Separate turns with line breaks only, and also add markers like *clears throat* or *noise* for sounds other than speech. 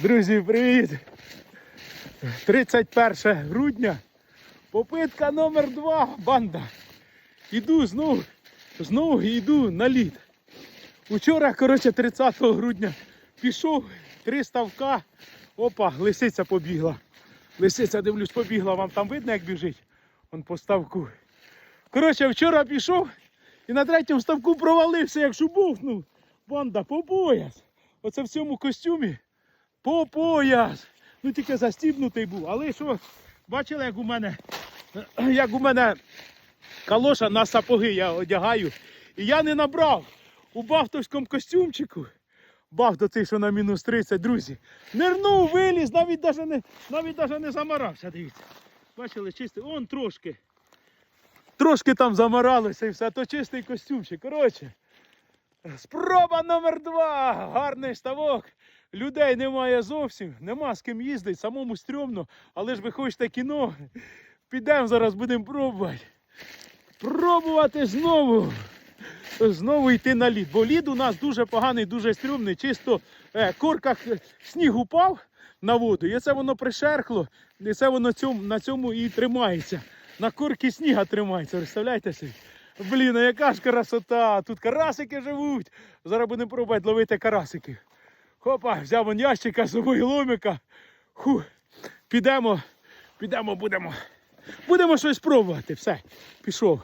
Друзі, привіт! 31 грудня. Попитка номер 2 банда. Іду знову, знову йду на лід. Учора, коротше, 30 грудня пішов, три ставка. Опа, лисиця побігла. Лисиця, дивлюсь, побігла. Вам там видно, як біжить? Он по ставку. Коротше, вчора пішов і на третьому ставку провалився, як шубовнув. Банда по пояс. Оце в цьому костюмі по пояс. Ну тільки застібнутий був. Але що, бачили, як у мене, *clears throat* як у мене калоша на сапоги я одягаю. І я не набрав у бахтовському костюмчику. Бахто цей, що на мінус 30, друзі. Нирнув, виліз, навіть даже не, навіть даже не замарався, дивіться. Бачили, чистий, он трошки. Трошки там замаралося і все, то чистий костюмчик. Коротше, спроба номер два. Гарний ставок. Людей немає зовсім, нема з ким їздити, самому стрьомно, але ж ви хочете кіно. Підемо зараз, будемо пробувати. Пробувати знову. Знову йти на лід. Бо лід у нас дуже поганий, дуже стрьомний. Чисто е, корках сніг упав на воду, і це воно пришерхло, і це воно цьому, на цьому і тримається. На корки сніга тримається, представляєте собі? Блін, а яка ж красота! Тут карасики живуть. Зараз будемо пробувати ловити карасики. Хопа, взяв вон ящика з собою ломика. Ху, підемо, підемо, будемо. Будемо щось пробувати. Все, пішов.